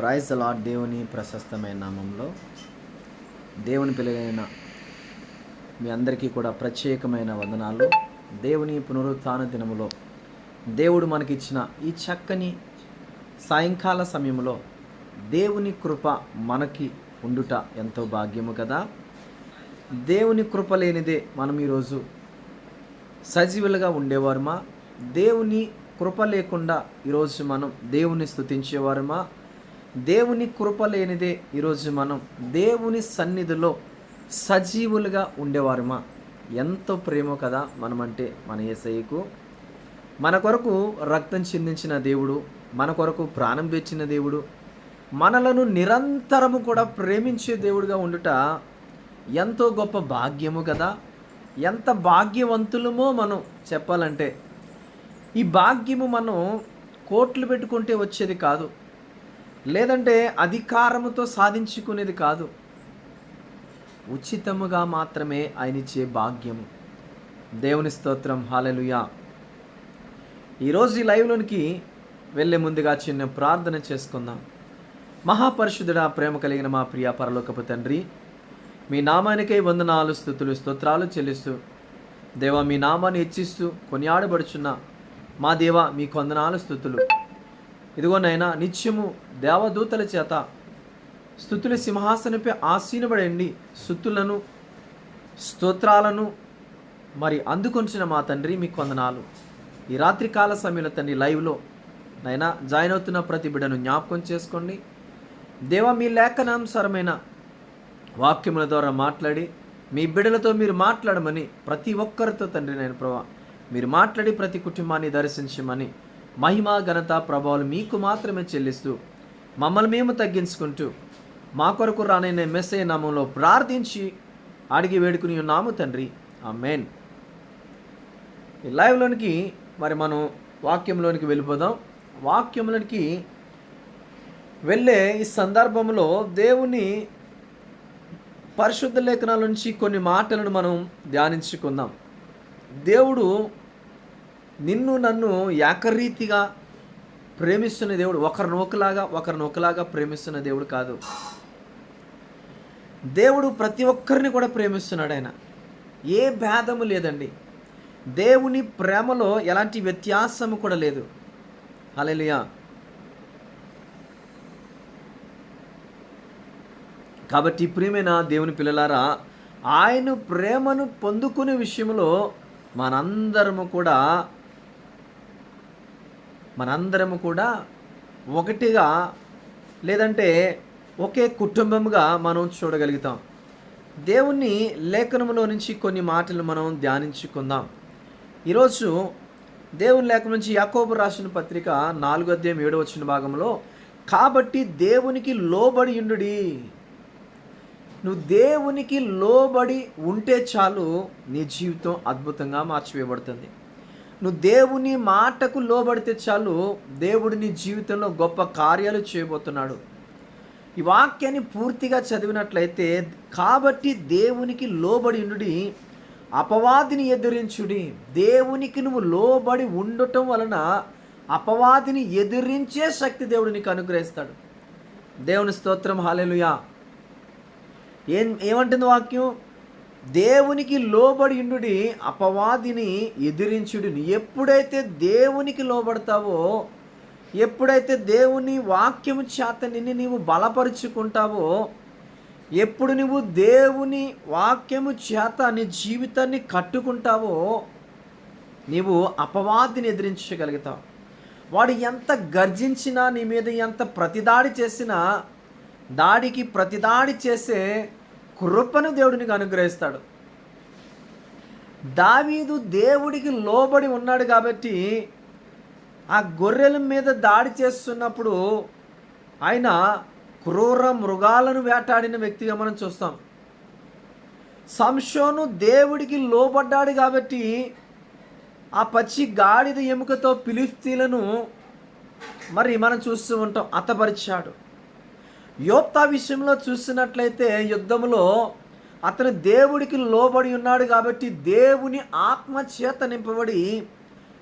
Praise lord దేవుని ప్రశస్తమైన నామంలో. దేవుని పిల్లలైన మీ అందరికీ కూడా ప్రత్యేకమైన వందనాలు. దేవుని పునరుత్థాన దినములో దేవుడు మనకిచ్చిన ఈ చక్కని సాయంకాల సమయంలో దేవుని కృప మనకి ఉండుట ఎంతో భాగ్యము కదా. దేవుని కృప లేనిదే మనం ఈరోజు సజీవులుగా ఉండేవారుమా? దేవుని కృప లేకుండా ఈరోజు మనం దేవుని స్తుతించేవారుమా? దేవుని కృప లేనిదే ఈరోజు మనం దేవుని సన్నిధిలో సజీవులుగా ఉండేవారుమా? ఎంతో ప్రేమ కదా మనమంటే మన ఏసయ్యకు. మన కొరకు రక్తం చిందించిన దేవుడు మన కొరకు ప్రాణం తెచ్చిన దేవుడు మనలను నిరంతరము కూడా ప్రేమించే దేవుడుగా ఉండుట ఎంతో గొప్ప భాగ్యము కదా. ఎంత భాగ్యవంతులమో మనం చెప్పాలంటే ఈ భాగ్యము మనం కోట్లు పెట్టుకుంటే వచ్చేది కాదు. లేదంటే అధికారముతో సాధించుకునేది కాదు. ఉచితముగా మాత్రమే ఆయన ఇచ్చే భాగ్యము. దేవుని స్తోత్రం. హాలెలుయా ఈరోజు ఈ లైవ్లోనికి వెళ్ళే ముందుగా చిన్న ప్రార్థన చేసుకుందాం. మహాపరిశుద్ధుడా ప్రేమ కలిగిన మా ప్రియ పరలోకపు తండ్రి మీ నామానికై వందనాలు స్థుతులు స్తోత్రాలు చెల్లిస్తూ దేవా మీ నామాన్ని హెచ్చిస్తూ కొనియాడబడుచున్న మా దేవ మీ కొందనాలు స్థుతులు. ఇదిగోనైనా నిత్యము దేవదూతల చేత స్థుతుల సింహాసనపై ఆసీనబడండి స్థుతులను స్తోత్రాలను మరి అందుకొంచిన మా తండ్రి మీ వందనాలు. ఈ రాత్రికాల సమయంలో తండ్రి లైవ్లో నైనా జాయిన్ అవుతున్న ప్రతి బిడ్డను జ్ఞాపకం చేసుకోండి. దేవ మీ లేఖనానుసారమైన వాక్యముల ద్వారా మాట్లాడి మీ బిడ్డలతో మీరు మాట్లాడమని ప్రతి ఒక్కరితో తండ్రి నేను ప్రభా మీరు మాట్లాడి ప్రతి కుటుంబాన్ని దర్శించమని మహిమ ఘనత ప్రభావాలు మీకు మాత్రమే చెల్లిస్తూ మమ్మల్ని మేము తగ్గించుకుంటూ మా కొరకు రానైన మెస్సే నామంలో ప్రార్థించి అడిగి వేడుకుని ఉన్నాము తండ్రి. ఆ మెయిన్ ఈ లైవ్లోనికి మరి మనం వాక్యంలోనికి వెళ్ళిపోదాం. వాక్యంలోనికి వెళ్ళే ఈ సందర్భంలో దేవుని పరిశుద్ధ లేఖనాల నుంచి కొన్ని మాటలను మనం ధ్యానించుకుందాం. దేవుడు నిన్ను నన్ను ఏకరీతిగా ప్రేమిస్తున్న దేవుడు ఒకరిని ఒకలాగా ఒకరిని ఒకలాగా ప్రేమిస్తున్న దేవుడు కాదు. దేవుడు ప్రతి ఒక్కరిని కూడా ప్రేమిస్తున్నాడు ఆయన. ఏ భేదము లేదండి. దేవుని ప్రేమలో ఎలాంటి వ్యత్యాసము కూడా లేదు. అలెలియా కాబట్టి ప్రియమైన దేవుని పిల్లలారా ఆయన ప్రేమను పొందుకునే విషయంలో మనందరము కూడా మనందరము కూడా ఒకటిగా లేదంటే ఒకే కుటుంబముగా మనం చూడగలుగుతాం. దేవుణ్ణి లేఖనములో నుంచి కొన్ని మాటలు మనం ధ్యానించుకుందాం. ఈరోజు దేవుని లేఖనం నుంచి యాకోబు రాసిన పత్రిక నాలుగో అధ్యాయం ఏడో వచ్చిన భాగంలో కాబట్టి దేవునికి లోబడి ఉండుడి. నువ్వు దేవునికి లోబడి ఉంటే చాలు నీ జీవితం అద్భుతంగా మార్చివేయబడుతుంది. నువ్వు దేవుని మాటకు లోబడితే చాలు దేవుడు నీ జీవితంలో గొప్ప కార్యాలు చేయబోతున్నాడు. ఈ వాక్యాన్ని పూర్తిగా చదివినట్లయితే కాబట్టి దేవునికి లోబడి ఉండుడి అపవాదిని ఎదిరించుడి. దేవునికి నువ్వు లోబడి ఉండటం వలన అపవాదిని ఎదిరించే శక్తి దేవుడు నీకు అనుగ్రహిస్తాడు. దేవుని స్తోత్రం హాలెలుయా ఏం ఏమంటుంది వాక్యం? దేవునికి లోబడి ఉండుడి అపవాదిని ఎదిరించుడు. ఎప్పుడైతే దేవునికి లోబడతావో ఎప్పుడైతే దేవుని వాక్యము చేత నిన్ను నీవు బలపరుచుకుంటావో ఎప్పుడు నువ్వు దేవుని వాక్యము చేత నీ జీవితాన్ని కట్టుకుంటావో నీవు అపవాదిని ఎదిరించగలుగుతావు. వాడు ఎంత గర్జించినా నీ మీద ఎంత ప్రతిదాడి చేసినా దాడికి ప్రతిదాడి చేసే కృపను దేవుడు నీకు అనుగ్రహిస్తాడు. దావీదు దేవుడికి లోబడి ఉన్నాడు కాబట్టి ఆ గొర్రెల మీద దాడి చేస్తున్నప్పుడు ఆయన క్రూర మృగాలను వేటాడిన వ్యక్తిగా మనం చూస్తాం. సంశోను దేవుడికి లోబడ్డాడు కాబట్టి ఆ పచ్చి గాడిద ఎముకతో పిలిస్తీలను మరి మనం చూస్తూ ఉంటాం అతపరిచాడు. యోప్తా విషయంలో చూసినట్లయితే యుద్ధంలో అతను దేవుడికి లోబడి ఉన్నాడు కాబట్టి దేవుని ఆత్మ చేత నింపబడి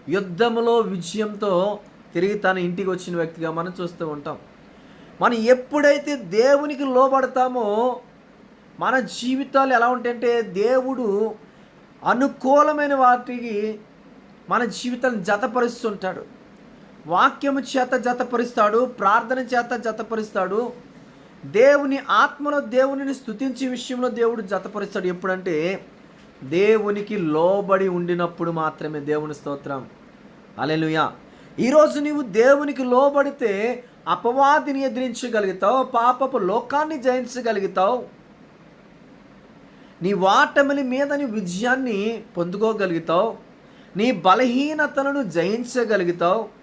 యుద్ధములో విజయంతో తిరిగి తన ఇంటికి వచ్చిన వ్యక్తిగా మనం చూస్తూ ఉంటాం. మనం ఎప్పుడైతే దేవునికి లోబడతామో మన జీవితాలు ఎలా ఉంటాయంటే దేవుడు అనుకూలమైన వాటికి మన జీవితాలను జతపరుస్తుంటాడు. వాక్యము చేత జతపరుస్తాడు ప్రార్థన చేత జతపరుస్తాడు దేవుని ఆత్మలో దేవునిని స్థుతించే విషయంలో దేవుడు జతపరుస్తాడు. ఎప్పుడంటే దేవునికి లోబడి ఉండినప్పుడు మాత్రమే. దేవుని స్తోత్రం. అలెలుయా ఈరోజు నీవు దేవునికి లోబడితే అపవాదిని ఎదిరించగలుగుతావు పాపపు లోకాన్ని జయించగలుగుతావు. నీ వాటమిలి మీద నీ విజయాన్ని పొందుకోగలుగుతావు. నీ బలహీనతలను జయించగలుగుతావు.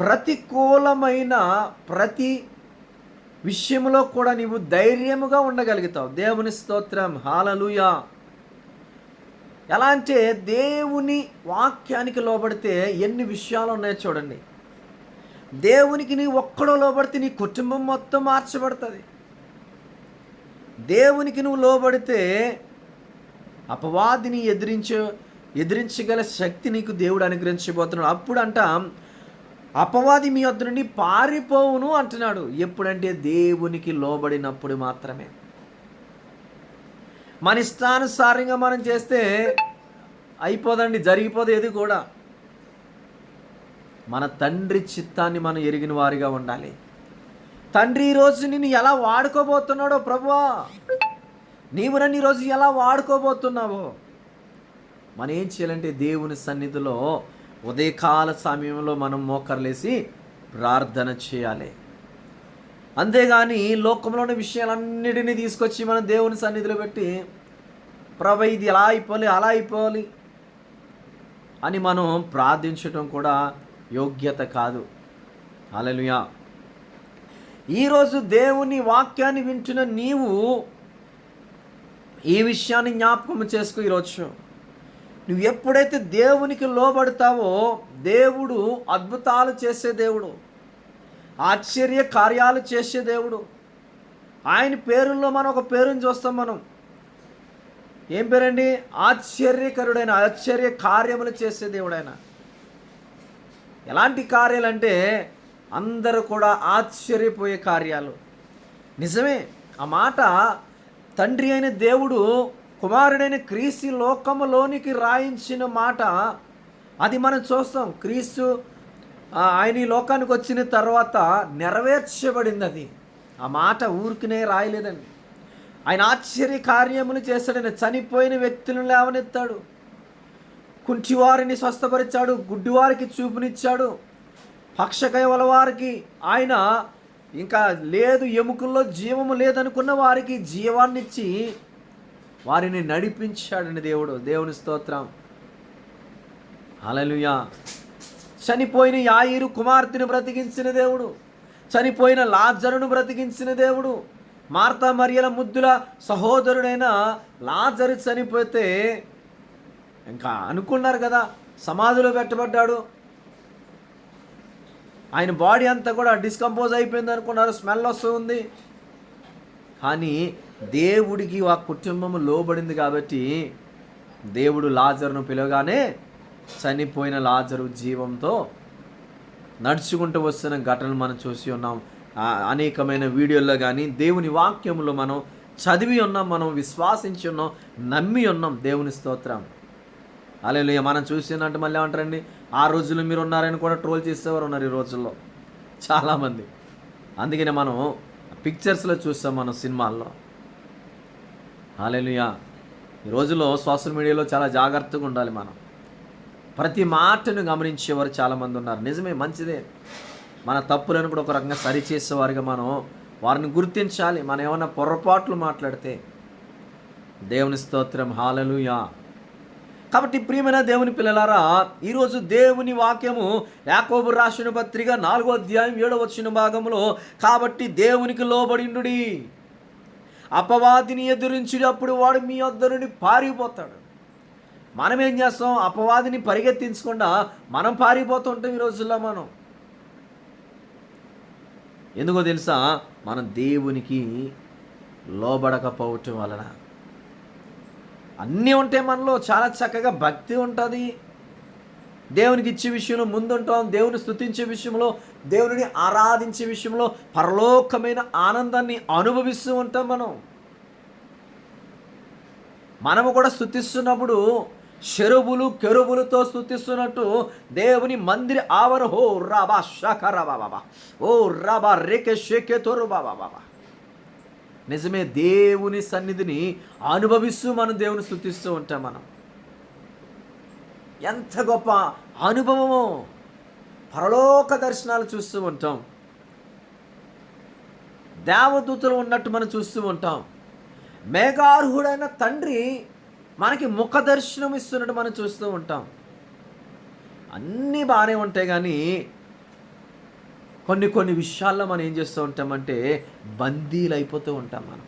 ప్రతికూలమైన ప్రతి విషయంలో కూడా నీవు ధైర్యముగా ఉండగలుగుతావు. దేవుని స్తోత్రం. హాలలుయా. ఎలా అంటే దేవుని వాక్యానికి లోబడితే ఎన్ని విషయాలు ఉన్నాయో చూడండి. దేవునికి నీ ఒక్కడో లోబడితే నీ కుటుంబం మొత్తం మార్చబడుతుంది. దేవునికి నువ్వు లోబడితే అపవాదిని ఎదిరించ ఎదిరించగల శక్తి నీకు దేవుడు అనుగ్రహించబోతున్నాడు. అప్పుడు అంటాం అపవాది మీ వద్ద నుండి పారిపోవును అంటున్నాడు. ఎప్పుడంటే దేవునికి లోబడినప్పుడు మాత్రమే. మన ఇష్టానుసారంగా మనం చేస్తే అయిపోదండి జరిగిపోదు ఏది కూడా. మన తండ్రి చిత్తాన్ని మనం ఎరిగిన వారిగా ఉండాలి. తండ్రి ఈరోజు నిన్ను ఎలా వాడుకోబోతున్నాడో ప్రభువా? నీవు నన్ను ఈరోజు ఎలా వాడుకోబోతున్నావో? మనం ఏం చేయాలంటే దేవుని సన్నిధిలో ఉదయకాల సమయంలో మనం మోకర్లేసి ప్రార్థన చేయాలి. అంతేగాని లోకంలోని విషయాలన్నిటినీ తీసుకొచ్చి మనం దేవుని సన్నిధిలో పెట్టి ప్రభ ఇది ఎలా అయిపోవాలి అలా అయిపోవాలి అని మనం ప్రార్థించటం కూడా యోగ్యత కాదు. అలలుయా ఈరోజు దేవుని వాక్యాన్ని వింటున్న నీవు ఈ విషయాన్ని జ్ఞాపకం చేసుకో ఈరోజు. నువ్వు ఎప్పుడైతే దేవునికి లోబడతావో దేవుడు అద్భుతాలు చేసే దేవుడు. ఆశ్చర్య కార్యాలు చేసే దేవుడు. ఆయన పేరుల్లో మనం ఒక పేరుని చూస్తాం మనం. ఏం పేరండి? ఆశ్చర్యకరుడైన ఆశ్చర్య కార్యములు చేసే దేవుడు ఆయన ఎలాంటి కార్యాలు అంటే అందరూ కూడా ఆశ్చర్యపోయే కార్యాలు. నిజమే ఆ మాట తండ్రి అయిన దేవుడు కుమారుడైన క్రీస్తు లోకములోనికి రాయించిన మాట. అది మనం చూస్తాం. క్రీస్తు ఆయన ఈ లోకానికి వచ్చిన తర్వాత నెరవేర్చబడింది అది ఆ మాట ఊరికినే రాయలేదండి. ఆయన ఆశ్చర్య కార్యములు చేశాడని చనిపోయిన వ్యక్తులను లేవనెత్తాడు. కుంటివారిని స్వస్థపరిచాడు గుడ్డివారికి చూపునిచ్చాడు. పక్షకైవల వారికి ఆయన ఇంకా లేదు ఎముకల్లో జీవము లేదనుకున్న వారికి జీవాన్నిచ్చి వారిని నడిపించాడని దేవుడు. దేవుని స్తోత్రం. అలలుయా చనిపోయిన యాయిరు కుమార్తెను బ్రతికించిన దేవుడు. చనిపోయిన లాజరును బ్రతికించిన దేవుడు. మార్తా మరియల ముద్దుల సహోదరుడైన లాజరు చనిపోతే ఇంకా అనుకున్నారు కదా సమాధిలో పెట్టబడ్డాడు. ఆయన బాడీ అంతా కూడా డిస్కంపోజ్ అయిపోయింది అనుకున్నారు స్మెల్ వస్తుంది. కానీ దేవుడికి ఆ కుటుంబం లోబడింది కాబట్టి దేవుడు లాజరును పిలవగానే చనిపోయిన లాజరు జీవంతో నడుచుకుంటూ వస్తున్న ఘటనలు మనం చూసి ఉన్నాం. అనేకమైన వీడియోల్లో కానీ దేవుని వాక్యములో మనం చదివి ఉన్నాం మనం విశ్వాసించి ఉన్నాం నమ్మి ఉన్నాం దేవుని స్తోత్రం. అలే మనం చూసినట్టు మళ్ళీ ఏమంటారండి? ఆ రోజుల్లో మీరు ఉన్నారని కూడా ట్రోల్ చేసేవారు ఉన్నారు ఈ రోజుల్లో. చాలామంది. అందుకనే మనం పిక్చర్స్లో చూస్తాం మనం సినిమాల్లో. హాలెలుయా. ఈ రోజుల్లో సోషల్ మీడియాలో చాలా జాగ్రత్తగా ఉండాలి మనం. ప్రతి మాటను గమనించేవారు చాలామంది ఉన్నారు. నిజమే మంచిదే. మన తప్పులను కూడా ఒక రకంగా సరిచేసేవారుగా మనం వారిని గుర్తించాలి. మనం ఏమైనా పొరపాట్లు మాట్లాడితే దేవుని స్తోత్రం హాలలుయా. కాబట్టి ప్రియమైన దేవుని పిల్లలారా ఈరోజు దేవుని వాక్యము యాకోబు రాసిన పత్రిక నాలుగో అధ్యాయం ఏడవ వచ్చిన భాగంలో కాబట్టి దేవునికి లోబడిండుడి. అపవాదిని ఎదురించినప్పుడు వాడు మీ వద్ద నుండి పారిపోతాడు. మనం ఏం చేస్తాం? అపవాదిని పరిగెత్తించకుండా మనం పారిపోతుంటాం ఈ రోజుల్లో మనం. ఎందుకో తెలుసా? మనం దేవునికి లోబడకపోవటం వలన. అన్నీ ఉంటాయి మనలో చాలా చక్కగా భక్తి ఉంటుంది. దేవునికి ఇచ్చే విషయంలో ముందుంటాం దేవుని స్థుతించే విషయంలో దేవుని ఆరాధించే విషయంలో పరలోకమైన ఆనందాన్ని అనుభవిస్తూ ఉంటాం మనం. మనము కూడా స్థుతిస్తున్నప్పుడు చెరువులు కెరుబులతో స్థుతిస్తున్నట్టు దేవుని మందిర ఆవర హో రాబా షకరా బాబా ఓ రాబా రేకే షేకే తోరు బాబా బాబా. నిజమే దేవుని సన్నిధిని అనుభవిస్తూ మనం దేవుని స్థుతిస్తూ ఉంటాం మనం. ఎంత గొప్ప అనుభవము పరలోక దర్శనాలు చూస్తూ ఉంటాం. దేవదూతలు ఉన్నట్టు మనం చూస్తూ ఉంటాం. మేఘార్హుడైన తండ్రి మనకి ముఖ దర్శనం ఇస్తున్నట్టు మనం చూస్తూ ఉంటాం. అన్నీ బాగానే ఉంటాయి కానీ కొన్ని కొన్ని విషయాల్లో మనం ఏం చేస్తూ ఉంటామంటే బందీలు అయిపోతూ ఉంటాం మనం.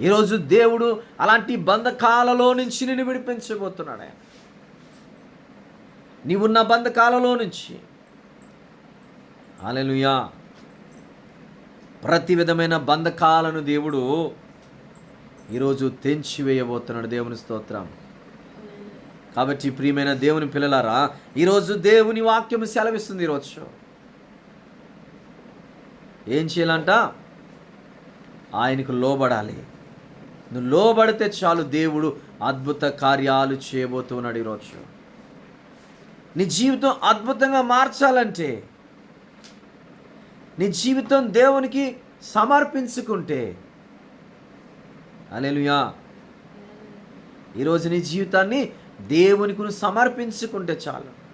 ఈరోజు దేవుడు అలాంటి బంధకాలలో నుంచి నిన్ను విడిపించబోతున్నాడు. ఆయన నీవున్న బంధకాలలో నుంచి. అలెలుయా ప్రతి విధమైన బంధకాలను దేవుడు ఈరోజు తెంచివేయబోతున్నాడు. దేవుని స్తోత్రం. కాబట్టి ప్రియమైన దేవుని పిల్లలారా ఈరోజు దేవుని వాక్యం సెలవిస్తుంది ఈరోజు. ఏం చేయాలంట? ఆయనకు లోబడాలి. నువ్వు లోబడితే చాలు దేవుడు అద్భుత కార్యాలు చేయబోతున్నాడు ఈరోజు. నీ జీవితం అద్భుతంగా మార్చాలంటే నీ జీవితం దేవునికి సమర్పించుకుంటే అలెలుయా ఈరోజు నీ జీవితాన్ని దేవునికి నువ్వు సమర్పించుకుంటే చాలు.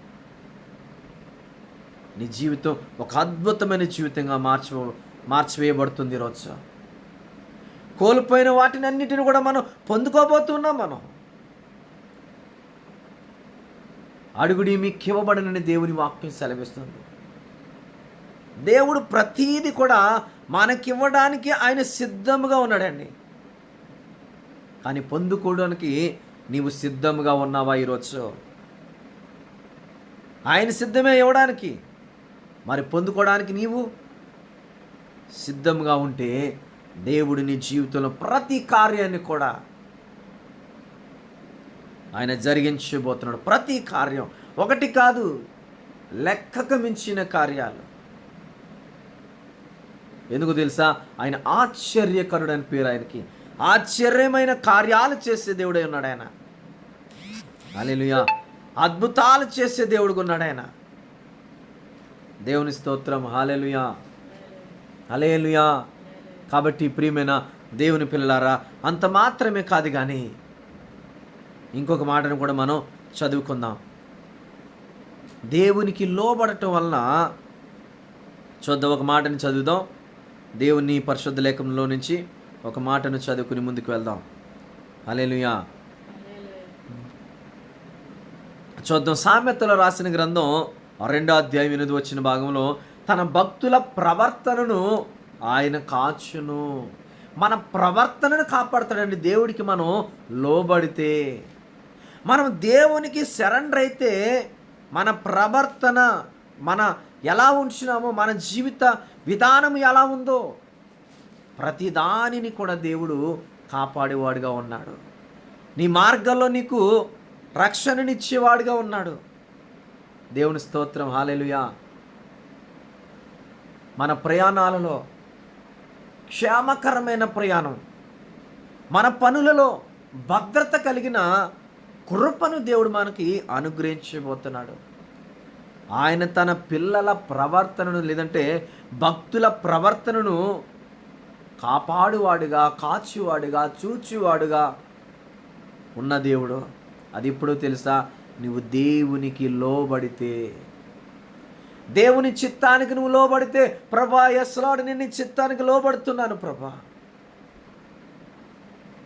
నీ జీవితం ఒక అద్భుతమైన జీవితంగా మార్చ మార్చివేయబడుతుంది ఈరోజు. కోల్పోయిన వాటిని అన్నిటిని కూడా మనం పొందుకోబోతున్నాం మనం. అడుగుడి మీకు ఇవ్వబడనని దేవుని వాక్యం సెలవిస్తుంది. దేవుడు ప్రతీది కూడా మనకివ్వడానికి ఆయన సిద్ధంగా ఉన్నాడండి. కానీ పొందుకోవడానికి నీవు సిద్ధంగా ఉన్నావా ఈరోజు? ఆయన సిద్ధమే ఇవ్వడానికి. మరి పొందుకోవడానికి నీవు సిద్ధంగా ఉంటే దేవుడు నీ జీవితంలో ప్రతి కార్యాన్ని కూడా ఆయన జరిగించబోతున్నాడు. ప్రతి కార్యం. ఒకటి కాదు లెక్కకు మించిన కార్యాలు. ఎందుకు తెలుసా? ఆయన ఆశ్చర్యకరుడు అని పేరు ఆయనకి. ఆశ్చర్యమైన కార్యాలు చేసే దేవుడై ఉన్నాడు ఆయన. అలెలుయా అద్భుతాలు చేసే దేవుడుగా ఉన్నాడు ఆయన. దేవుని స్తోత్రం. హాలెలుయా హలేలుయా కాబట్టి ప్రియమైన దేవుని పిల్లలారా అంత మాత్రమే కాదు కానీ ఇంకొక మాటను కూడా మనం చదువుకుందాం. దేవునికి లోబడటం వలన చూద్దాం ఒక మాటని చదువుదాం. దేవుని పరిశుద్ధ లేఖంలో నుంచి ఒక మాటను చదువుకుని ముందుకు వెళ్దాం. అలేలుయా చూద్దాం సామెతలో రాసిన గ్రంథం రెండో అధ్యాయం ఎనిమిది వచ్చిన భాగంలో తన భక్తుల ప్రవర్తనను ఆయన కాచును. మన ప్రవర్తనను కాపాడుతాడండి. దేవుడికి మనం లోబడితే మనం దేవునికి సరెండర్ అయితే మన ప్రవర్తన మన ఎలా ఉంచినామో మన జీవిత విధానం ఎలా ఉందో ప్రతి దానిని కూడా దేవుడు కాపాడేవాడుగా ఉన్నాడు. నీ మార్గంలో నీకు రక్షణనిచ్చేవాడుగా ఉన్నాడు. దేవుని స్తోత్రం. హాలెలుయా. మన ప్రయాణాలలో క్షేమకరమైన ప్రయాణం. మన పనులలో భద్రత కలిగిన కృపను దేవుడు మనకి అనుగ్రహించబోతున్నాడు. ఆయన తన పిల్లల ప్రవర్తనను లేదంటే భక్తుల ప్రవర్తనను కాపాడువాడుగా కాచువాడుగా చూచువాడుగా ఉన్న దేవుడు. అది ఇప్పుడు తెలుసా? నువ్వు దేవునికి లోబడితే. దేవుని చిత్తానికి నువ్వు లోబడితే ప్రభా ఎస్లాడు నేను నీ చిత్తానికి లోబడుతున్నాను ప్రభా.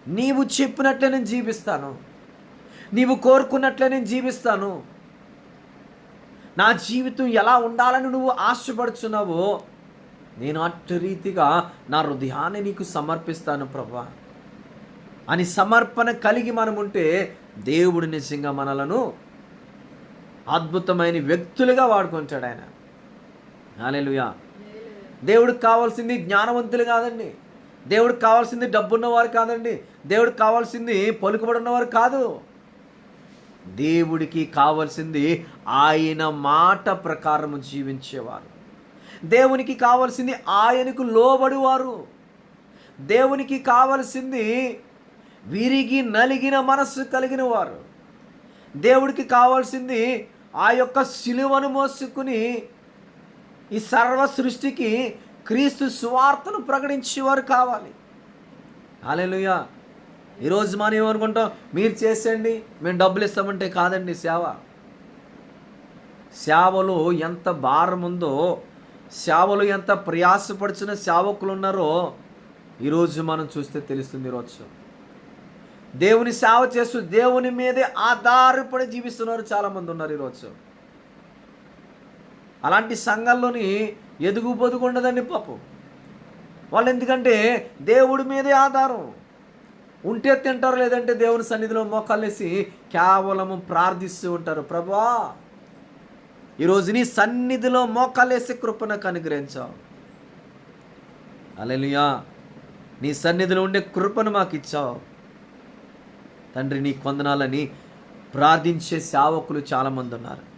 నీవు చెప్పినట్లే నేను జీవిస్తాను. నీవు కోరుకున్నట్లే నేను జీవిస్తాను. నా జీవితం ఎలా ఉండాలని నువ్వు ఆశపడుచున్నావో నేను అట్టు రీతిగా నా హృదయాన్ని నీకు సమర్పిస్తాను ప్రభా. అని సమర్పణ కలిగి మనం ఉంటే దేవుడు నిజంగా మనలను అద్భుతమైన వ్యక్తులుగా వాడుకుంటాడు ఆయన. హాలేలుయా దేవుడికి కావాల్సింది జ్ఞానవంతులు కాదండి. దేవుడికి కావాల్సింది డబ్బున్నవారు కాదండి. దేవుడికి కావాల్సింది పలుకుబడి ఉన్నవారు కాదు. దేవుడికి కావలసింది ఆయన మాట ప్రకారము జీవించేవారు. దేవునికి కావలసింది ఆయనకు లోబడివారు. దేవునికి కావలసింది విరిగి నలిగిన మనస్సు కలిగిన వారు దేవుడికి కావాల్సింది ఆ యొక్క శిలువను మోసుకుని ఈ సర్వ సృష్టికి క్రీస్తు సువార్తను ప్రకటించేవారు కావాలి. అలెలుయా ఈరోజు మనం ఏమనుకుంటాం? మీరు చేసేయండి మేము డబ్బులు ఇస్తామంటే కాదండి సేవ. సేవలో ఎంత భారం ఉందో సేవలు ఎంత ప్రయాసపడిచిన సేవకులు ఉన్నారో ఈరోజు మనం చూస్తే తెలుస్తుంది ఈరోజు. దేవుని సేవ చేస్తూ దేవుని మీదే ఆధారపడి జీవిస్తున్నారు చాలామంది ఉన్నారు ఈరోజు. అలాంటి సంఘాల్లోని ఎదుగు పొదుగు ఉండదండి పాపం. వాళ్ళు ఎందుకంటే దేవుడి మీదే ఆధారం. ఉంటే తింటారు లేదంటే దేవుని సన్నిధిలో మోకాళ్ళేసి కేవలము ప్రార్థిస్తూ ఉంటారు. ప్రభా ఈరోజు నీ సన్నిధిలో మోకాళ్ళేసి కృపణకు అనుగ్రహించావు అలెలుయా నీ సన్నిధిలో ఉండే కృపను మాకు ఇచ్చావు. తండ్రి నీ కొందనాలని ప్రార్థించే సేవకులు చాలామంది ఉన్నారు.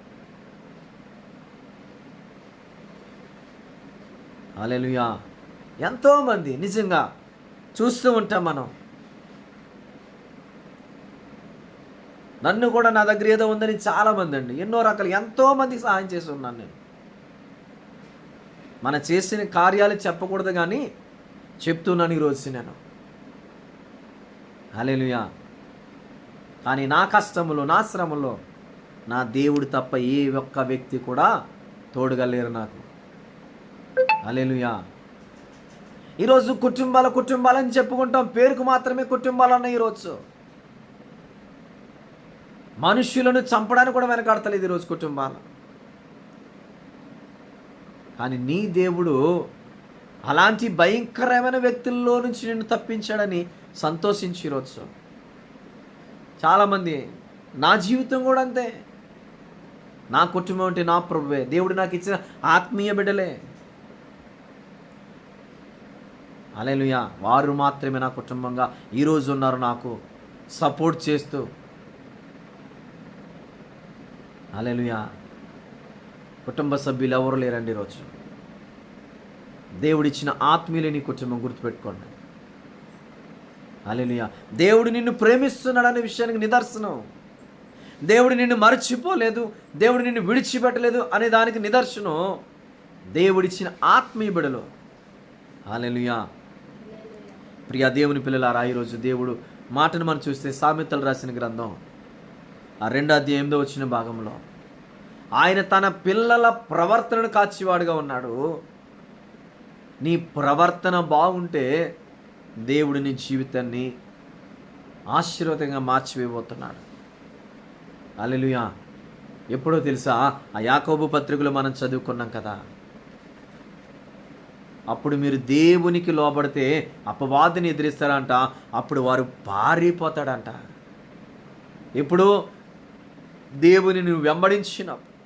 అలెలుయా ఎంతోమంది నిజంగా చూస్తూ ఉంటాం మనం. నన్ను కూడా నా దగ్గర ఏదో ఉందని చాలామంది అండి. ఎన్నో రకాలు ఎంతోమందికి సహాయం చేసి ఉన్నాను నేను. మన చేసిన కార్యాలు చెప్పకూడదు కానీ చెప్తున్నాను ఈరోజు నేను. అలెలుయా కానీ నా కష్టములో నా శ్రమలో నా దేవుడు తప్ప ఏ ఒక్క వ్యక్తి కూడా తోడుగలేరు నాకు. అలెలుయా ఈరోజు కుటుంబాల కుటుంబాలని చెప్పుకుంటాం. పేరుకు మాత్రమే కుటుంబాలు అన్న ఈరోజు. మనుష్యులను చంపడానికి కూడా వెనకాడతలేదు ఈరోజు కుటుంబాలు. కానీ నీ దేవుడు అలాంటి భయంకరమైన వ్యక్తుల్లో నుంచి నిన్ను తప్పించాడని సంతోషించి ఈరోజు. చాలామంది నా జీవితం కూడా అంతే. నా కుటుంబం అంటే నా ప్రభువే. దేవుడు నాకు ఇచ్చిన ఆత్మీయ బిడ్డలే. అలెలుయ వారు మాత్రమే నా కుటుంబంగా ఈరోజు ఉన్నారు నాకు సపోర్ట్ చేస్తూ. అలెలుయ కుటుంబ సభ్యులు ఎవరు లేరండి ఈరోజు దేవుడిచ్చిన ఆత్మీయులని కుటుంబం గుర్తుపెట్టుకోండి. అలెలుయ దేవుడు నిన్ను ప్రేమిస్తున్నాడనే విషయానికి నిదర్శనం. దేవుడు నిన్ను మర్చిపోలేదు దేవుడు నిన్ను విడిచిపెట్టలేదు అనే దానికి నిదర్శనం. దేవుడిచ్చిన ఆత్మీయ బిడలు. అలెలుయా ప్రియా దేవుని పిల్లలారా ఈరోజు దేవుడు మాటను మనం చూస్తే సామెతలు రాసిన గ్రంథం ఆ రెండో అధ్యాయం ఎనిమిదో వచ్చిన భాగంలో. ఆయన తన పిల్లల ప్రవర్తనను కాచివాడుగా ఉన్నాడు. నీ ప్రవర్తన బాగుంటే దేవుడు నీ జీవితాన్ని ఆశీర్వాదంగా మార్చివేయబోతున్నాడు. అలెలుయా ఎప్పుడో తెలుసా ఆ యాకోబు పత్రికలు మనం చదువుకున్నాం కదా అప్పుడు మీరు దేవునికి లోబడితే అపవాదిని ఎదిరిస్తారంట అప్పుడు వారు పారిపోతాడంట. ఇప్పుడు దేవుని నువ్వు వెంబడించినప్పుడు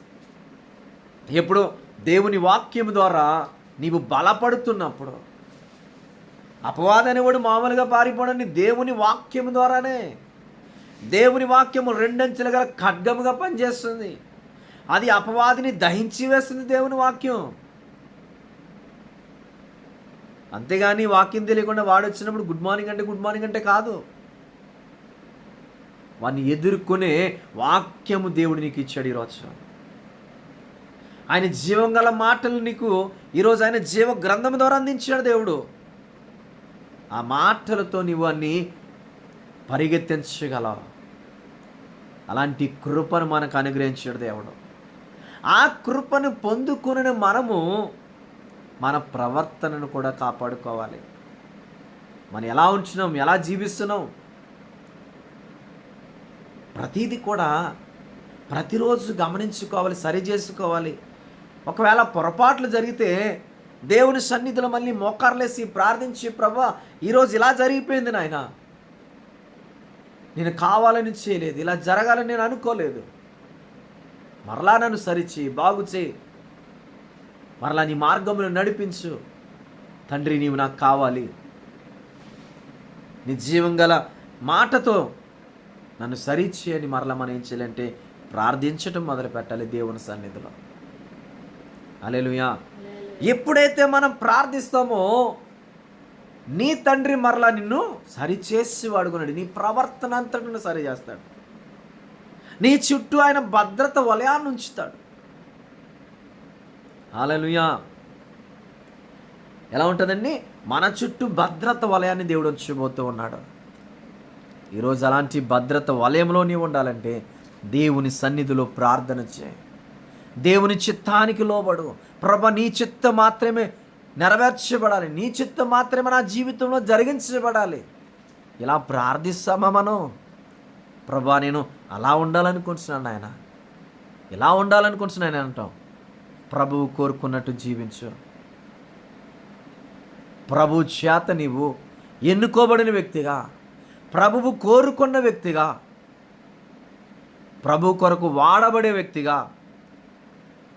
ఎప్పుడు దేవుని వాక్యం ద్వారా నీవు బలపడుతున్నప్పుడు అపవాదనేవాడు మామూలుగా పారిపోడని దేవుని వాక్యం ద్వారానే. దేవుని వాక్యము రెండంచెలు గల ఖడ్గముగా పనిచేస్తుంది. అది అపవాదిని దహించి వేస్తుంది దేవుని వాక్యం. అంతేగాని వాక్యం తెలియకుండా వాడు వచ్చినప్పుడు గుడ్ మార్నింగ్ అంటే గుడ్ మార్నింగ్ అంటే కాదు. వాడిని ఎదుర్కొనే వాక్యము దేవుడు నీకు ఇచ్చాడు ఈరోజు. ఆయన జీవం గల మాటలు నీకు ఈరోజు ఆయన జీవ గ్రంథం ద్వారా అందించాడు దేవుడు. ఆ మాటలతో నీవు అన్ని పరిగెత్తించగలవు. అలాంటి కృపను మనకు అనుగ్రహించాడు దేవుడు. ఆ కృపను పొందుకుని మనము మన ప్రవర్తనను కూడా కాపాడుకోవాలి. మనం ఎలా ఉంచున్నాం ఎలా జీవిస్తున్నాం? ప్రతిదీ కూడా ప్రతిరోజు గమనించుకోవాలి సరి చేసుకోవాలి. ఒకవేళ పొరపాట్లు జరిగితే దేవుని సన్నిధిలో మళ్ళీ మోకార్లేసి ప్రార్థించి ప్రభా ఈరోజు ఇలా జరిగిపోయింది నాయన. నేను కావాలని చేయలేదు ఇలా జరగాలని నేను అనుకోలేదు. మరలా నన్ను సరిచి బాగు చేయి. మరలా నీ మార్గమును నడిపించు. తండ్రి నీవు నాకు కావాలి. నీ జీవం గల మాటతో నన్ను సరిచేయని మరల మనం ఏం చేయాలంటే ప్రార్థించటం మొదలు పెట్టాలి దేవుని సన్నిధిలో. అలెలుయా ఎప్పుడైతే మనం ప్రార్థిస్తామో నీ తండ్రి మరలా నిన్ను సరిచేసి వాడుకున్నాడు నీ ప్రవర్తన అంతటిని సరి చేస్తాడు. నీ చుట్టూ ఆయన భద్రత వలయాన్ని ఉంచుతాడు. అలలుయా ఎలా ఉంటుందండి? మన చుట్టూ భద్రత వలయాన్ని దేవుడు ఉంచబోతూ ఉన్నాడు. ఈరోజు అలాంటి భద్రత వలయంలో నీవు ఉండాలంటే దేవుని సన్నిధిలో ప్రార్థన చేయి. దేవుని చిత్తానికి లోబడు. ప్రభ నీ చిత్తం మాత్రమే నెరవేర్చబడాలి. నీ చిత్తం మాత్రమే నా జీవితంలో జరిగించబడాలి. ఇలా ప్రార్థిస్తామా మనం? ప్రభా నేను అలా ఉండాలనుకుంటున్నాను ఆయన ఇలా ఉండాలనుకుంటున్నాను అంటాం. ప్రభువు కోరుకున్నట్టు జీవించు. ప్రభు చేత నీవు ఎన్నుకోబడిన వ్యక్తిగా ప్రభువు కోరుకున్న వ్యక్తిగా ప్రభు కొరకు వాడబడే వ్యక్తిగా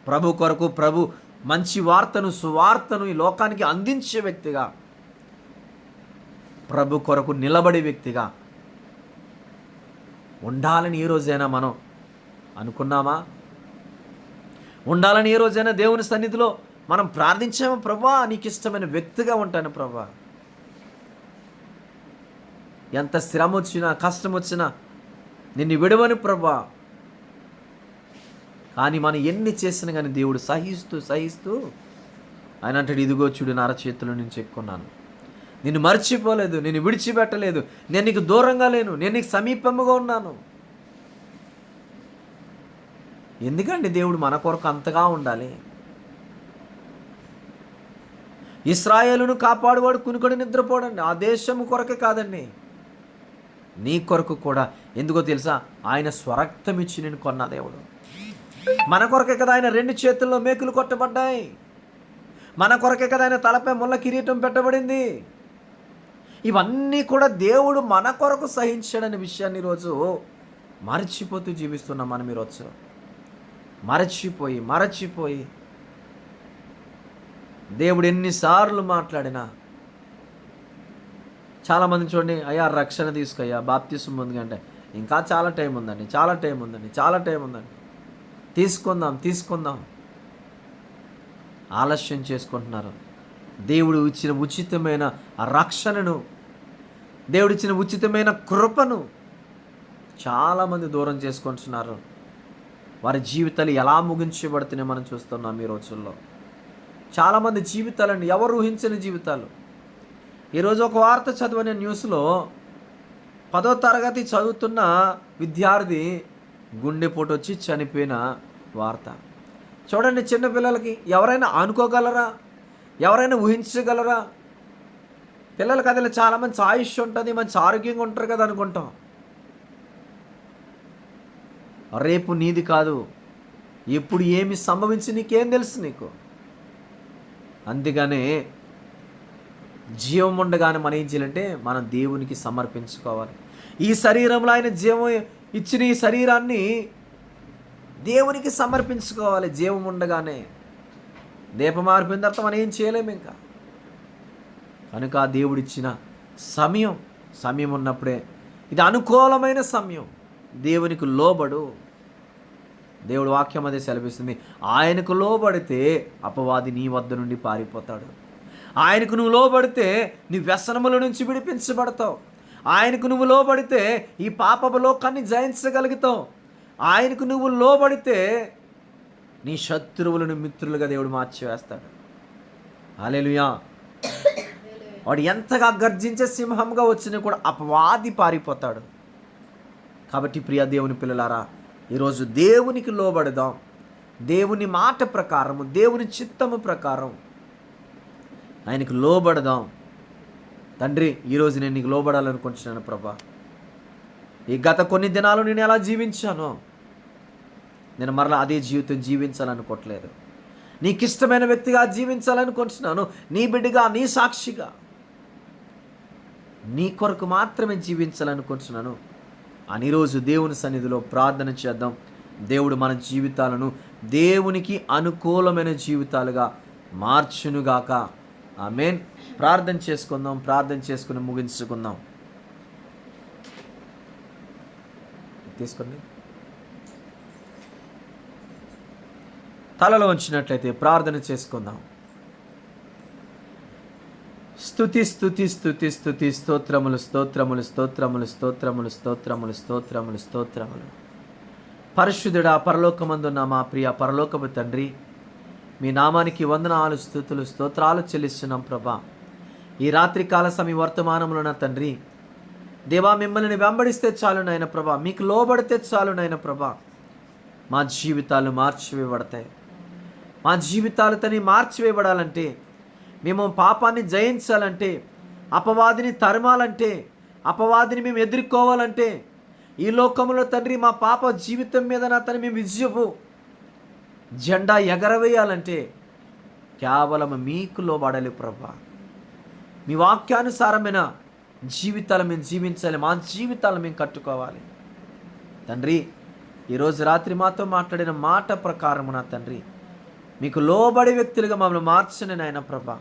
ప్రభు కొరకు ప్రభు మంచి వార్తను సువార్తను ఈ లోకానికి అందించే వ్యక్తిగా ప్రభు కొరకు నిలబడే వ్యక్తిగా ఉండాలని ఈరోజైనా రోజైనా మనం అనుకున్నామా? ఉండాలని ఏ రోజైనా దేవుని సన్నిధిలో మనం ప్రార్థించాము ప్రభా? నీకు ఇష్టమైన వ్యక్తిగా ఉంటాను ప్రభా. ఎంత శ్రమ వచ్చినా కష్టం వచ్చినా నిన్ను విడవని ప్రభా. కానీ మనం ఎన్ని చేసినా కానీ దేవుడు సహిస్తూ సహిస్తూ ఆయన అంటాడు ఇదిగో చూడు నా చేతుల నుంచి ఎక్కున్నాను నిన్ను మర్చిపోలేదు నేను విడిచిపెట్టలేదు. నేను నీకు దూరంగా లేను. నేను నీకు సమీపముగా ఉన్నాను. ఎందుకండి దేవుడు మన కొరకు అంతగా ఉండాలి? ఇస్రాయేలును కాపాడువాడు కునుకొని నిద్రపోడండి. ఆ దేశము కొరకే కాదండి. నీ కొరకు కూడా. ఎందుకో తెలుసా? ఆయన స్వరక్తం ఇచ్చి నేను కొన్న దేవుడు. మన కొరకే కదా ఆయన రెండు చేతుల్లో మేకులు కొట్టబడ్డాయి. మన కొరకే కదా ఆయన తలపై ముళ్ళ కిరీటం పెట్టబడింది. ఇవన్నీ కూడా దేవుడు మన కొరకు సహించాడనే విషయాన్ని ఈరోజు మరచిపోతూ జీవిస్తున్నాం మనం ఈరోజు. మరచిపోయి మరచిపోయి. దేవుడు ఎన్నిసార్లు మాట్లాడినా చాలామంది చూడండి అయ్యా రక్షణ తీసుకయ్యా బాప్తిసం ఉంది అంటే ఇంకా చాలా టైం ఉందండి చాలా టైం ఉందండి చాలా టైం ఉందండి. తీసుకుందాం తీసుకుందాం. ఆలస్యం చేసుకుంటున్నారు. దేవుడు ఇచ్చిన ఉచితమైన రక్షణను దేవుడిచ్చిన ఉచితమైన కృపను చాలామంది దూరం చేసుకుంటున్నారు. వారి జీవితాలు ఎలా ముగించబడుతున్నాయి మనం చూస్తున్నాం ఈ రోజుల్లో. చాలామంది జీవితాలండి ఎవరు ఊహించని జీవితాలు? ఈరోజు ఒక వార్త చదివిన న్యూస్లో పదో తరగతి చదువుతున్న విద్యార్థి గుండెపోటు వచ్చి చనిపోయిన వార్త. చూడండి చిన్నపిల్లలకి ఎవరైనా అనుకోగలరా ఎవరైనా ఊహించగలరా? పిల్లలకి అదిలో చాలా మంచి ఆయుష్ ఉంటుంది మంచి ఆరోగ్యంగా ఉంటారు కదా అనుకుంటాం. రేపు నీది కాదు. ఎప్పుడు ఏమి సంభవించి నీకేం తెలుసు నీకు? అందుకనే జీవం ఉండగానే మనం ఏం చేయాలంటే మనం దేవునికి సమర్పించుకోవాలి. ఈ శరీరంలో ఆయన జీవం ఇచ్చిన ఈ శరీరాన్ని దేవునికి సమర్పించుకోవాలి. జీవం ఉండగానే దీపం మారిపోయిన తర్వాత మనం ఏం చేయలేము ఇంకా? కనుక ఆ దేవుడిచ్చిన సమయం సమయం ఉన్నప్పుడే. ఇది అనుకూలమైన సమయం. దేవునికి లోబడు. దేవుడు వాక్యం అదే సెలవిస్తుంది. ఆయనకు లోబడితే అపవాది నీ వద్ద నుండి పారిపోతాడు. ఆయనకు నువ్వు లోబడితే నీ వ్యసనముల నుంచి విడిపించబడతావు. ఆయనకు నువ్వు లోబడితే ఈ పాపపు లోకాన్ని జయించగలుగుతావు. ఆయనకు నువ్వు లోబడితే నీ శత్రువులను మిత్రులుగా దేవుడు మార్చివేస్తాడు. అలెలుయా వాడు ఎంతగా గర్జించే సింహంగా వచ్చినా కూడా అపవాది పారిపోతాడు. కాబట్టి ప్రియ దేవుని పిల్లలారా ఈరోజు దేవునికి లోబడదాం. దేవుని మాట ప్రకారము దేవుని చిత్తము ప్రకారం ఆయనకు లోబడదాం. తండ్రి ఈరోజు నేను నీకు లోబడాలనుకుంటున్నాను ప్రభా. ఈ గత కొన్ని దినాలు నేను ఎలా జీవించానో నేను మరలా అదే జీవితం జీవించాలనుకోవట్లేదు. నీకు ఇష్టమైన వ్యక్తిగా జీవించాలనుకుంటున్నాను నీ బిడ్డగా నీ సాక్షిగా. నీ కొరకు మాత్రమే జీవించాలనుకుంటున్నాను. అని రోజు దేవుని సన్నిధిలో ప్రార్థన చేద్దాం. దేవుడు మన జీవితాలను దేవునికి అనుకూలమైన జీవితాలుగా మార్చునుగాక. ఆమెన్. ప్రార్థన చేసుకుందాం ప్రార్థన చేసుకుని ముగించుకుందాం. తీసుకోండి. తలలో ఉంచినట్లయితే ప్రార్థన చేసుకుందాం. స్థుతి స్థుతి స్థుతి స్థుతి స్తోత్రములు స్తోత్రములు స్తోత్రములు స్తోత్రములు స్తోత్రములు స్తోత్రములు స్తోత్రములు. పరిశుద్ధుడా పరలోకమందున్న మా ప్రియ పరలోకపు తండ్రి మీ నామానికి వందనాలు స్థుతులు స్తోత్రాలు చెల్లిస్తున్నాం ప్రభా. ఈ రాత్రి కాల సమయ తండ్రి దేవా మిమ్మల్ని వెంబడిస్తే చాలు నాయన ప్రభా మీకు లోబడితే చాలు నాయన ప్రభా. మా జీవితాలు మార్చివేయబడతాయి. మా జీవితాలు తని మార్చివేయబడాలంటే మేము పాపాన్ని జయించాలంటే అపవాదిని తరమాలంటే అపవాదిని మేము ఎదుర్కోవాలంటే ఈ లోకంలో తండ్రి మా పాప జీవితం మీద నా తను మేము విజయపు జెండా ఎగరవేయాలంటే కేవలం మీకు లోబడాలి ప్రభా. మీ వాక్యానుసారమైన జీవితాలు మేము జీవించాలి మా జీవితాలు మేము కట్టుకోవాలి. తండ్రి ఈరోజు రాత్రి మాతో మాట్లాడిన మాట ప్రకారము నా తండ్రి మీకు లోబడి వ్యక్తులుగా మమ్మల్ని మార్చండి నాయన ప్రభా.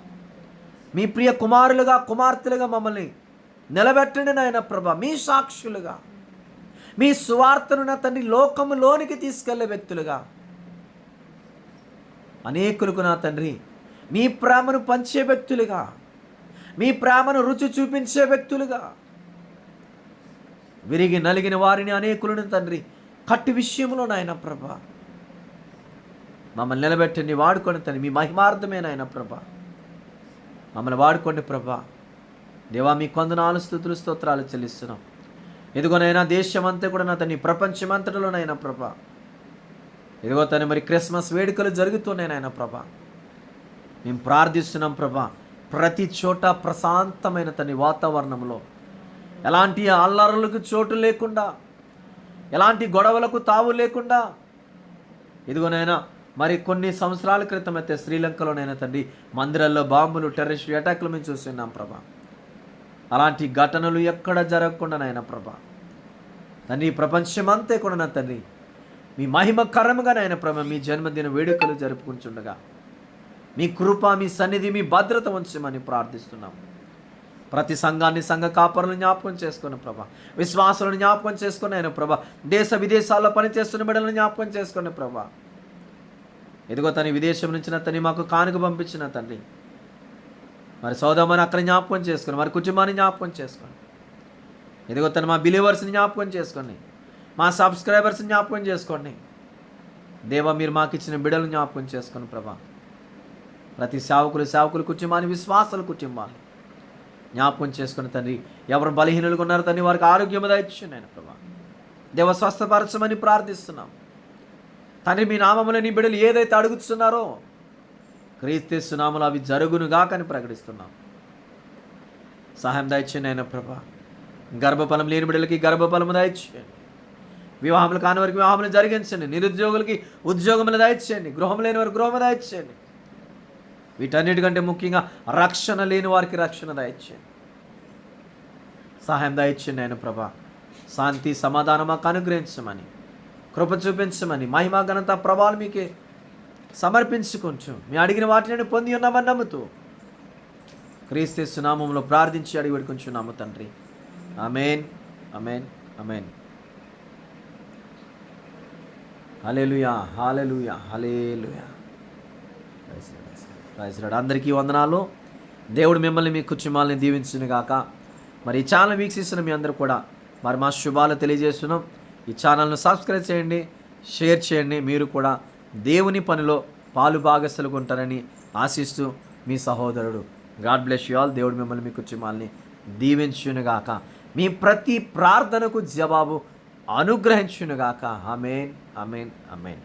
మీ ప్రియ కుమారులుగా కుమార్తెలుగా మమ్మల్ని నిలబెట్టండి నాయన ప్రభ. మీ సాక్షులుగా మీ సువార్తను నా తండ్రి లోకములోనికి తీసుకెళ్ళే వ్యక్తులుగా. అనేకులకు నా తండ్రి మీ ప్రేమను పంచే వ్యక్తులుగా మీ ప్రేమను రుచి చూపించే వ్యక్తులుగా. విరిగి నలిగిన వారిని అనేకులను తండ్రి కట్టి విషయంలో నాయన ప్రభ. మమ్మల్ని నిలబెట్టండి వాడుకొని తండ్రి. మీ మహిమార్థమే నాయన ప్రభ. మమ్మల్ని వాడుకోండి ప్రభా. దేవా మీ కొందనాలు స్థుతులు స్తోత్రాలు చెల్లిస్తున్నాం. ఎదుగోనైనా దేశమంతా కూడా నా తన ప్రపంచమంతటిలోనైనా ప్రభా. ఇదిగో తను మరి క్రిస్మస్ వేడుకలు జరుగుతున్నాయి నాయన ప్రభా. మేము ప్రార్థిస్తున్నాం ప్రభా ప్రతి చోట ప్రశాంతమైన తని వాతావరణంలో. ఎలాంటి అల్లరులకు చోటు లేకుండా ఎలాంటి గొడవలకు తావు లేకుండా. ఇదిగోనైనా మరి కొన్ని సంవత్సరాల క్రితం అయితే శ్రీలంకలోనైనా తండ్రి మందిరాల్లో బాంబులు టెర్రరిస్ట్ అటాక్లు మేము చూస్తున్నాం ప్రభా. అలాంటి ఘటనలు ఎక్కడ జరగకుండానైనా ప్రభా. తండ్రి ప్రపంచమంతే కూడా నా తండ్రి. మీ మహిమ కరముగా నాయన ప్రభ మీ జన్మదిన వేడుకలు జరుపుకుంటుండగా. మీ కృప మీ సన్నిధి మీ భద్రత ఉంచమని ప్రార్థిస్తున్నాం. ప్రతి సంఘాన్ని సంఘ కాపరులను జ్ఞాపకం చేసుకున్న ప్రభా విశ్వాసులను జ్ఞాపకం చేసుకుని ఆయన ప్రభా దేశ విదేశాల్లో పనిచేస్తున్న బిడ్డలను జ్ఞాపకం చేసుకున్న ప్రభా ఎదుగో తని విదేశం నుంచి నా తని మాకు కానుక పంపించిన తండ్రి మరి సోదమ్మని అక్కడ జ్ఞాపకం చేసుకుని మరి కుటుంబాన్ని జ్ఞాపకం చేసుకోండి ఎదుగో తను మా బిలీవర్స్ని జ్ఞాపకం చేసుకోండి మా సబ్స్క్రైబర్స్ని జ్ఞాపకం చేసుకోండి దేవ మీరు మాకు ఇచ్చిన బిడలు జ్ఞాపకం చేసుకుని ప్రభా. ప్రతి సేవకులు సేవకులు కుటుంబాన్ని విశ్వాసాలు కుటుంబాన్ని జ్ఞాపకం చేసుకుని తండ్రి ఎవరు బలహీనులుగా ఉన్నారో తండ్రి వారికి ఆరోగ్యం దయచండి నేను ప్రభా. దేవ స్వస్థపరచమని ప్రార్థిస్తున్నాం. తండ్రి మీ నామములో నీ బిడ్డలు ఏదైతే అడుగుతున్నారో క్రీస్తు నామలు అవి జరుగునుగాకని ప్రకటిస్తున్నాం. సహాయం దయచేయండి ఆయన ప్రభా. గర్భఫలం లేని బిడ్డలకి గర్భఫలము దయచేయండి. వివాహములు కాని వారికి వివాహములు జరిగించండి. నిరుద్యోగులకి ఉద్యోగములు దయచేయండి. గృహం లేని వారికి గృహము దయచేయండి. వీటన్నిటికంటే ముఖ్యంగా రక్షణ లేని వారికి రక్షణ దయచేయండి. సహాయం దయచేయండి ఆయన ప్రభా. శాంతి సమాధానం మాకు అనుగ్రహించమని. కృప చూపించమని మహిమా ఘనత ప్రభావాలు మీకే సమర్పించుకుంటూ మీ అడిగిన వాటిని పొంది ఉన్నామని నమ్ముతూ క్రీస్తు నామంలో ప్రార్థించి అడిగి పెట్టుకుంటున్నాము తండ్రి. Amen amen amen hallelujah hallelujah hallelujah రాజరాడు అందరికీ వందనాలు. దేవుడు మిమ్మల్ని మీ కుటుంబాలని దీవించును గాక మరి ఈ ఛానల్ వీక్షిస్తున్న మీ అందరూ కూడా మరి మా శుభాలు తెలియజేస్తున్నాం. ఈ ఛానల్ను సబ్స్క్రైబ్ చేయండి షేర్ చేయండి. మీరు కూడా దేవుని పనిలో పాలు భాగస్థలుగా ఉంటారని ఆశిస్తూ మీ సహోదరుడు. God bless you all. దేవుడు మిమ్మల్ని మీ కుటుంబాలని దీవించునుగాక. మీ ప్రతి ప్రార్థనకు జవాబు అనుగ్రహించునుగాక. అమేన్ అమేన్ అమేన్